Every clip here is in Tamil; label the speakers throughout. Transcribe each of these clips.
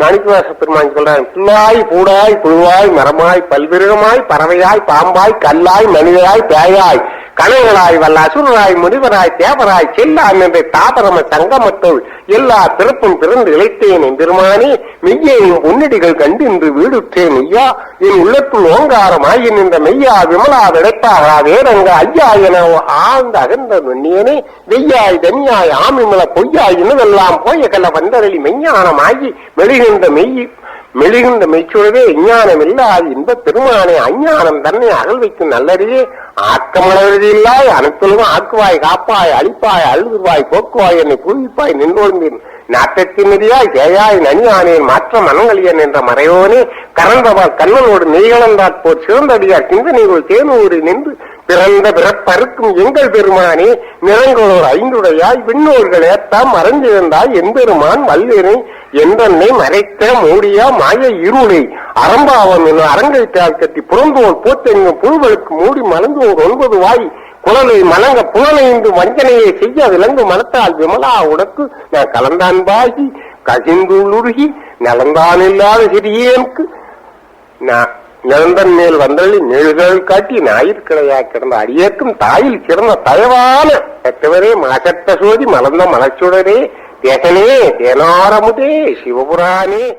Speaker 1: மாணிக்கவாச பெருமான் சொல்றான் புல்லாய் பூடாய் புழுவாய் மரமாய் பல்விருகமாய் பறவையாய் பாம்பாய் கல்லாய் மனிதராய் பேயாய். கணவனாய் வல்ல அசுரராய் முனிவராய் தேவராய் செல்லாம் என்ற தாபரம சங்கமத்துள் எல்லா பிறப்பும் பிறந்து இழைத்தேன் எம்பெருமானே மெய்யேயும் உன்னடிகள் கண்டு இன்று வீடுற்றேன் ஐயா. என் உள்ளத்துள் ஓங்காரமாய் நின்ற மெய்யா விமலா விடைப்பாகா வேறங்க ஐயா என ஆழ்ந்த அகந்த நுண்ணியனே வெய்யாய் தனியாய் ஆமிமல பொய்யாய் இன்னதெல்லாம் போய கல வந்தரளி மெய்ஞானமாகி மெழுகின்ற மெய் மெழுகின்ற மெய்ச்சுழவே விஞ்ஞானம் இல்லாது இன்ப பெருமானே அஞ்ஞானம் தன்னை அகல் வைக்கும் நல்லறியே. ஆக்கமளவதில்லாய் அனைத்திலும் ஆக்குவாய் காப்பாய் அழிப்பாய் அழுதுவாய் போக்குவாய் என்னை பூவிப்பாய் நின்றோழ்ந்தேன் நாட்டத்தின் ஜெயாய் நனி ஆனேன் மாற்ற மனங்களியன் என்ற மறையோனே கரந்தவாள் கண்ணனோடு நெய்களந்தாற் போர் சிறந்தடியார் சிந்தனைகள் தேனூரில் நின்று பிறந்த பிறப்பறுக்கும் எங்கள் பெருமானே நிறங்களோர் ஐந்துடையாய் விண்ணோர்கள் ஏத்தாம் மறைந்திருந்தாய் எம்பெருமான் வல்லினை எந்தன்னை மறைத்த மூடியா மாய இருளை அறம்பாவம் என்னும் அரங்கை கட்டி புறந்தோர் போத்தெங்கும் புழுவலுக்கு மூடி மலர்ந்தோர் ஒன்பது வாய் குழலை மலங்க புலனைந்து வஞ்சனையை செய்ய விலங்கு மனத்தால் விமலா உனக்கு. நான் கலந்தான்பாகி கசிந்துருகி நலந்தான் இல்லாத சிறியேனுக்கு. நான் நிரந்தன் மேல் வந்தள்ளி நெழுகள் காட்டி ஞாயிற்கிழையா கிடந்த அடியேற்கும் தாயில் சிறந்த தயவான பெற்றவரே மாசத்த சோதி மலர்ந்த மலச்சுடரே. தேசனே தேனாரமுதே சிவபுராணே.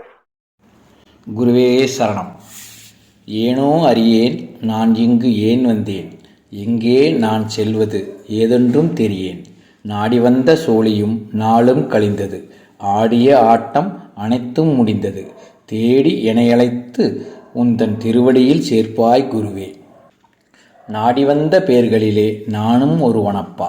Speaker 2: குருவே சரணம். ஏனோ அறியேன் நான் இங்கு ஏன் வந்தேன்? எங்கே நான் செல்வது? ஏதென்றும் தெரியேன். நாடி வந்த சோழியும் நாளும் கழிந்தது. ஆடிய ஆட்டம் அனைத்தும் முடிந்தது. தேடி எனையழைத்து உந்தன் திருவடியில் சேர்ப்பாய் குருவே. நாடி வந்த பேர்களிலே நானும் ஒருவனப்பா.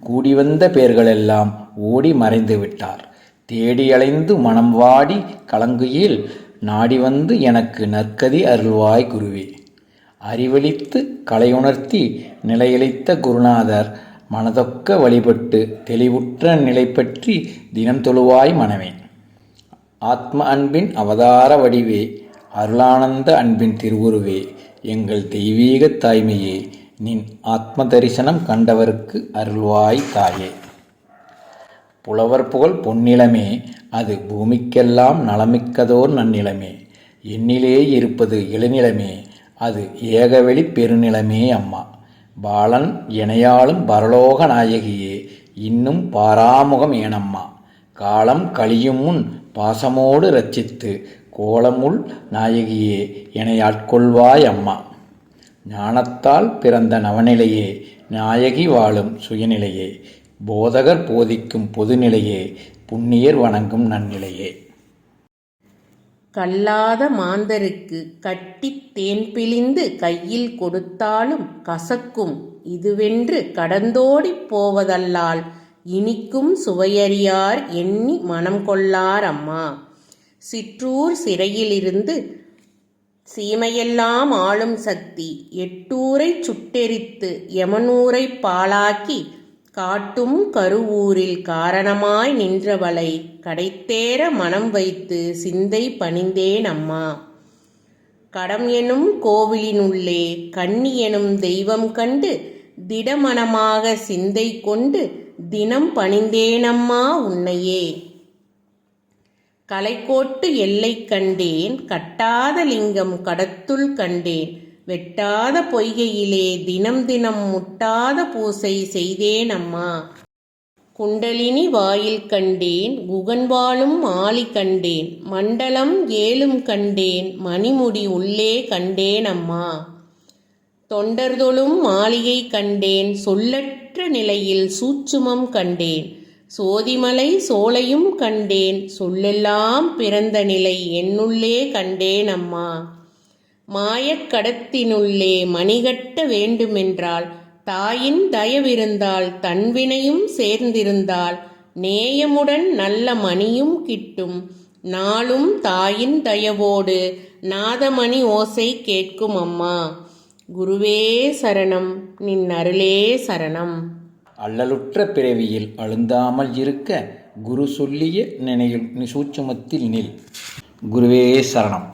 Speaker 2: கூடி வந்த பேர்களெல்லாம் ஓடி மறைந்து விட்டார். தேடி அலைந்து மனம் வாடி கலங்குயில் நாடி வந்து எனக்கு நற்கதி அருள்வாய் குருவே. அறிவளித்து கலையுணர்த்தி நிலையளித்த குருநாதர் மனதொக்க வழிபட்டு தெளிவுற்ற நிலை பற்றி தினம் தொழுவாய் மனமே. ஆத்ம அன்பின் அவதார வடிவே அருளானந்த அன்பின் திருவுருவே எங்கள் தெய்வீக தாய்மையே நின் ஆத்ம தரிசனம் கண்டவருக்கு அருள்வாய் தாயே. புலவர் புகழ் பொன்னிலமே அது பூமிக்கெல்லாம் நலமிக்கதோர் நன்னிலமே. எண்ணிலே இருப்பது இளநிலமே அது ஏகவெளி பெருநிலமே அம்மா. பாலன் இணையாளும் பரலோக நாயகியே இன்னும் பாராமுகம் ஏனம்மா. காலம் கழியும் முன் பாசமோடு ரச்சித்து கோலமுள் நாயகியே என்னை ஆட்கொள்வாய் அம்மா. ஞானத்தால் பிறந்த நவநிலையே நாயகி வாழும் சுயநிலையே. போதகர் போதிக்கும் பொதுநிலையே புண்ணியர் வணங்கும் நன்னிலையே.
Speaker 3: கல்லாத மாந்தருக்கு கட்டித் தேன் பிழிந்து கையில் கொடுத்தாலும் கசக்கும். இதுவென்று கடந்தோடிப் போவதல்லால் இனிக்கும் சுவையறியார் எண்ணி மனம் கொள்ளார் அம்மா சிற்றூர் சிறையிலிருந்து சீமையெல்லாம் ஆளும் சக்தி எட்டூரைச் சுட்டெரித்து யமனூரைப் பாழாக்கி காட்டும் கருவூரில் காரணமாய் நின்றவளை கடைத்தேற மனம் வைத்து சிந்தை பணிந்தேன் அம்மா. கடம் எனும் கோவிலினுள்ளே கண்ணி எனும் தெய்வம் கண்டு திடமனமாக சிந்தை கொண்டு தினம் பணிந்தேனம்மா உன்னையே. கலைக்கோட்டு எல்லை கண்டேன் கட்டாத லிங்கம் கடத்துள் கண்டேன் வெட்டாத பொய்கையிலே தினம் தினம் முட்டாத பூசை செய்தேன் அம்மா குண்டலினி வாயில் கண்டேன் குகன்வாளும் ஆலி கண்டேன் மண்டலம் ஏழும் கண்டேன் மணிமுடி உள்ளே கண்டேன் அம்மா தொண்டர்தொழும் மாளிகை கண்டேன் சொல்லற்ற நிலையில் சூட்சுமம் கண்டேன் சோதிமலை சோலையும் கண்டேன் சொல்லெல்லாம் பிறந்த நிலை என்னுள்ளே கண்டேன் அம்மா மாயக்கடத்தினுள்ளே மணிகட்ட வேண்டுமென்றால் தாயின் தயவிருந்தால் தன்வினையும் சேர்ந்திருந்தால் நேயமுடன் நல்ல மணியும் கிட்டும். நாளும் தாயின் தயவோடு நாதமணி ஓசை கேட்கும் அம்மா. குருவே சரணம் நின் அருளே சரணம்.
Speaker 2: அல்லலுற்ற பிறவியில் அழுந்தாமல் இருக்க குரு சொல்லிய நினைவில் சூட்சமத்தில் நில். குருவே சரணம்.